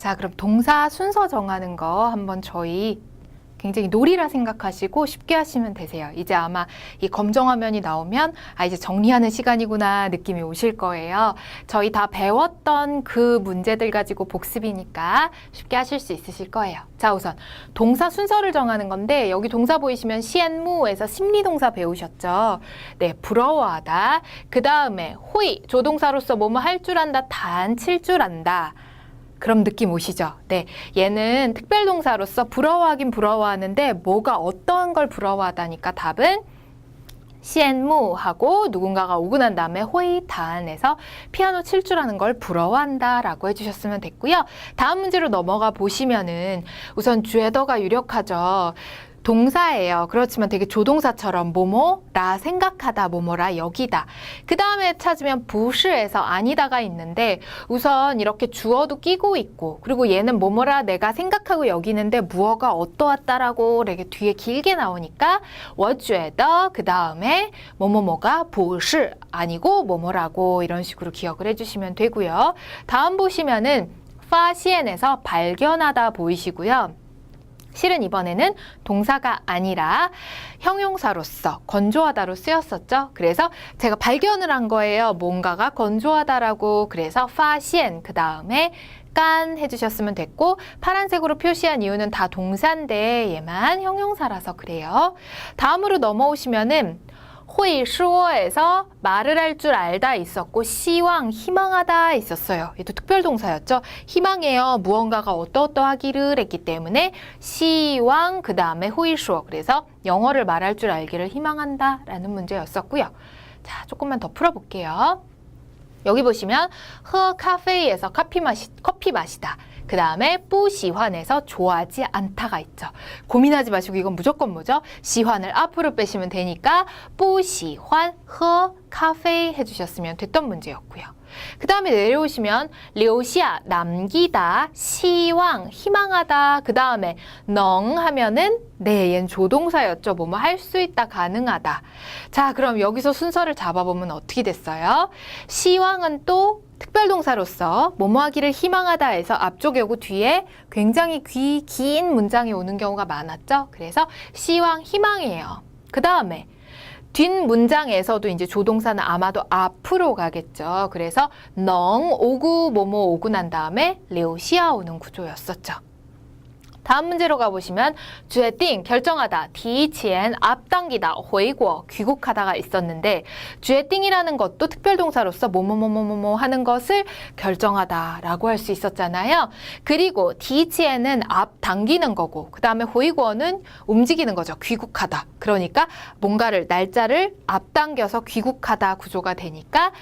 자, 그럼 동사 순서 정하는 거 한번 저희 굉장히 놀이라 생각하시고 쉽게 하시면 되세요. 이제 아마 이 검정 화면이 나오면 아 이제 정리하는 시간이구나 느낌이 오실 거예요. 저희 다 배웠던 그 문제들 가지고 복습이니까 쉽게 하실 수 있으실 거예요. 자, 우선 동사 순서를 정하는 건데 여기 동사 보이시면 시엔무에서 심리 동사 배우셨죠? 네, 부러워하다. 그 다음에 호이 조동사로서 뭐뭐 할 줄 안다, 단 칠 줄 안다. 그럼 느낌 오시죠? 네. 얘는 특별동사로서 부러워하긴 부러워하는데 뭐가 어떤 걸 부러워하다니까 답은 시엔무하고 누군가가 오고 난 다음에 호이 단에서 피아노 칠 줄 아는 걸 부러워한다라고 해주셨으면 됐고요. 다음 문제로 넘어가 보시면은 우선 주에더가 유력하죠. 동사예요. 그렇지만 되게 조동사처럼 뭐뭐라 생각하다 뭐뭐라 여기다. 그 다음에 찾으면 부시에서 아니다가 있는데 우선 이렇게 주어도 끼고 있고 그리고 얘는 뭐뭐라 내가 생각하고 여기는데 무어가 어떠하다라고 이렇게 뒤에 길게 나오니까 워주에더그 다음에 뭐뭐뭐가 부시 아니고 뭐뭐라고 이런 식으로 기억을 해주시면 되고요. 다음 보시면은 파시엔에서 발견하다 보이시고요. 실은 이번에는 동사가 아니라 형용사로서 건조하다로 쓰였었죠. 그래서 제가 발견을 한 거예요. 뭔가가 건조하다라고. 그래서 파시엔 그 다음에 깐 해주셨으면 됐고 파란색으로 표시한 이유는 다 동사인데 얘만 형용사라서 그래요. 다음으로 넘어오시면은 호이 슈어에서 말을 할 줄 알다 있었고 시왕 희망하다 있었어요. 얘도 특별동사였죠. 희망해요. 무언가가 어떠어떠하기를 했기 때문에 시왕 그 다음에 호이 슈어 그래서 영어를 말할 줄 알기를 희망한다라는 문제였었고요. 자 조금만 더 풀어볼게요. 여기 보시면 허 카페에서 커피 마시 커피 마시다. 그 다음에 뿌시환에서 좋아하지 않다가 있죠. 고민하지 마시고 이건 무조건 뭐죠? 시환을 앞으로 빼시면 되니까 뿌시환 허 카페 해주셨으면 됐던 문제였고요. 그 다음에 내려오시면 리오시아 남기다 시왕 희망하다. 그 다음에 능 하면은 네 얘는 조동사였죠. 뭐뭐 할 수 있다 가능하다. 자 그럼 여기서 순서를 잡아보면 어떻게 됐어요? 시왕은 또 특별동사로서 뭐뭐 하기를 희망하다 해서 앞쪽에 오고 뒤에 굉장히 귀, 긴 문장이 오는 경우가 많았죠. 그래서 시왕 희망이에요. 그 다음에 뒷 문장에서도 이제 조동사는 아마도 앞으로 가겠죠. 그래서 능 오구 뭐뭐 오고 난 다음에 레오시아 오는 구조였었죠. 다음 문제로 가보시면 주에띵 결정하다 디치엔 앞당기다 회고 귀국하다가 있었는데 주에띵이라는 것도 특별동사로서 뭐뭐뭐뭐뭐 하는 것을 결정하다라고 할 수 있었잖아요. 그리고 디치엔은 앞당기는 거고 그 다음에 회고는 움직이는 거죠. 귀국하다. 그러니까 뭔가를 날짜를 앞당겨서 귀국하다 구조가 되니까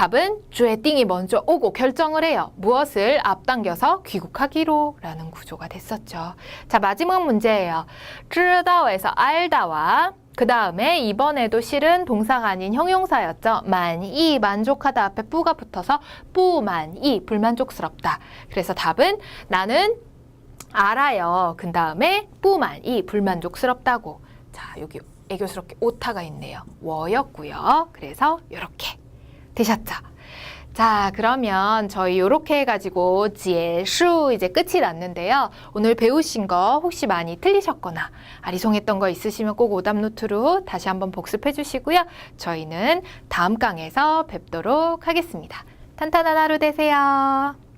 답은 주에띵이 먼저 오고 결정을 해요. 무엇을 앞당겨서 귀국하기로 라는 구조가 됐었죠. 자, 마지막 문제예요. 知道에서 알다와 그 다음에 이번에도 실은 동사가 아닌 형용사였죠. 만이 만족하다 앞에 뿌가 붙어서 뿌만이 불만족스럽다. 그래서 답은 나는 알아요. 그 다음에 뿌만이 불만족스럽다고. 자, 여기 애교스럽게 오타가 있네요. 워였고요. 그래서 이렇게 되셨죠? 자, 그러면 저희 이렇게 해가지고 지혜수 이제 끝이 났는데요. 오늘 배우신 거 혹시 많이 틀리셨거나 아리송했던 거 있으시면 꼭 오답 노트로 다시 한번 복습해 주시고요. 저희는 다음 강에서 뵙도록 하겠습니다. 탄탄한 하루 되세요.